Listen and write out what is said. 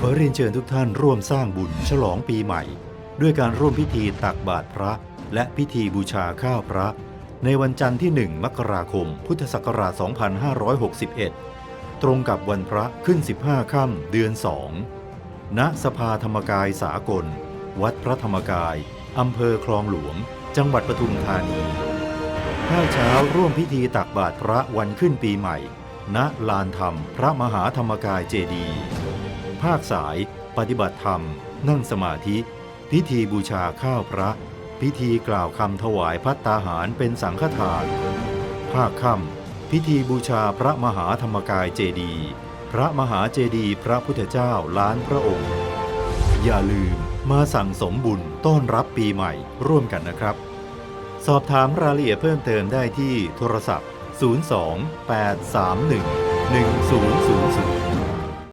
ขอเรียนเชิญทุกท่านร่วมสร้างบุญฉลองปีใหม่ ด้วยการร่วมพิธีตักบาตรพระ และพิธีบูชาข้าวพระ ในวันจันทร์ที่ 1 มกราคม พุทธศักราช 2561 ตรงกับวันพระขึ้น 15 ค่ำเดือน 2 ณ สภาธรรมกายสากล วัดพระธรรมกาย อำเภอคลองหลวง จังหวัดปทุมธานีภาเช้าร่วมพิธีตักบาตรพระวันขึ้นปีใหม่ ณ ลานธรรม พระมหาธรรมกายเจดีย์ ภาคสาย ปฏิบัติธรรม นั่งสมาธิ พิธีบูชาข้าวพระ พิธีกล่าวคำถวายพัตตาหารเป็นสังฆทาน ภาคค่ำพิธีบูชาพระมหาธรรมกายเจดียพระมหาเจดียพระพุทธเจ้าล้านพระองค์ อย่าลืมมาสั่งสมบุญต้อนรับปีใหม่ร่วมกันนะครับ สอบถามรายละเอียดเพิ่มเติมได้ที่โทรศัพท์ 02 831 1000